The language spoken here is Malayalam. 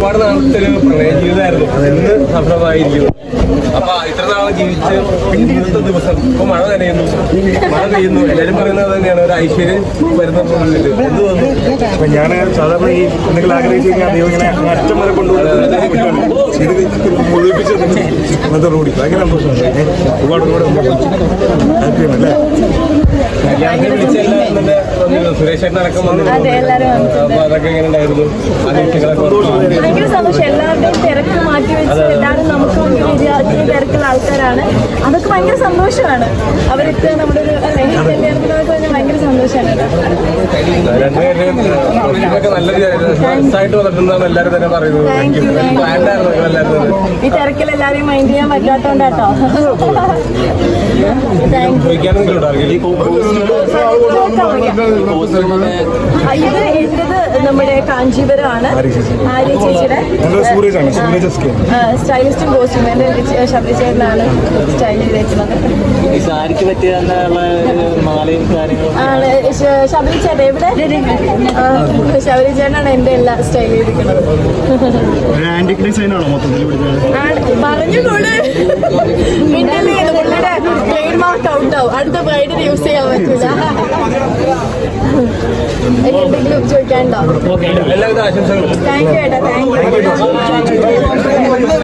ഒരുപാട് നാളത്തെ ഒരു പ്രണയ ജീവിതമായിരുന്നു. അതെന്ന് സഫലമായിരിക്കുന്നു അപ്പൊ ഇത്ര നാളെ ജീവിച്ച് ഇന്നത്തെ ദിവസം ഇപ്പൊ മഴ നനയുന്നു. മഴ പെയ്യുന്നു. എല്ലാരും പറയുന്നത് തന്നെയാണ്. ഒരു ഐശ്വര്യം വരുന്ന എന്ത് തോന്നുന്നു ഞാൻ സാധാരണ ഈ എന്തെങ്കിലും ആഗ്രഹിച്ചു കഴിഞ്ഞാൽ ദൈവം ഇങ്ങനെ അറ്റം വരെ കൊണ്ടുപോകുന്നത് ഇന്നത്തെ റോഡി ഭയങ്കര സന്തോഷമുണ്ട് ഒരുപാട് ഒരുപാട് താല്പര്യമല്ലേ ഹാപ്പിയാണ് അല്ലേ? ഓർമ്മ ഭയങ്കര സന്തോഷം. എല്ലാവരുടെയും തിരക്ക് മാറ്റി വെച്ച് എല്ലാവരും നമുക്ക് അത്രയും തിരക്കുള്ള ആൾക്കാരാണ്. അതൊക്കെ ഭയങ്കര സന്തോഷമാണ്. അവരൊക്കെ നമ്മുടെ ഒരു കല്യാണത്തിനൊക്കെ ഭയങ്കര സന്തോഷമാണ്. ഈ മൈൻഡ് ചെയ്യാൻ നമ്മുടെ കാഞ്ചീപുരമാണ് ആര്യ ചേച്ചി. ആര്യ ചേച്ചിയുടെ സ്റ്റൈലിസ്റ്റും കോസ്റ്റ്യൂം എന്റെ ശബരി ചേട്ടനാണ് സ്റ്റൈൽ ചെയ്തേക്കുന്നത് സാരിക്ക് പറ്റിയ ശബരി ചേട്ടൻ എവിടെ? ശബരി ചേട്ടനാണ് എന്റെ എല്ലാ സ്റ്റൈൽ ചെയ്തിരിക്കുന്നത് പറഞ്ഞുകൂട് പുള്ളിയുടെ ട്രേഡ് മാർക്ക് ഔട്ട് ആവും. അടുത്ത ബ്രൈഡിന് യൂസ് ചെയ്യാൻ പറ്റില്ല എന്തെങ്കിലും ചോദിക്കാനുണ്ടോ? താങ്ക് യു ഏട്ടാ താങ്ക് യു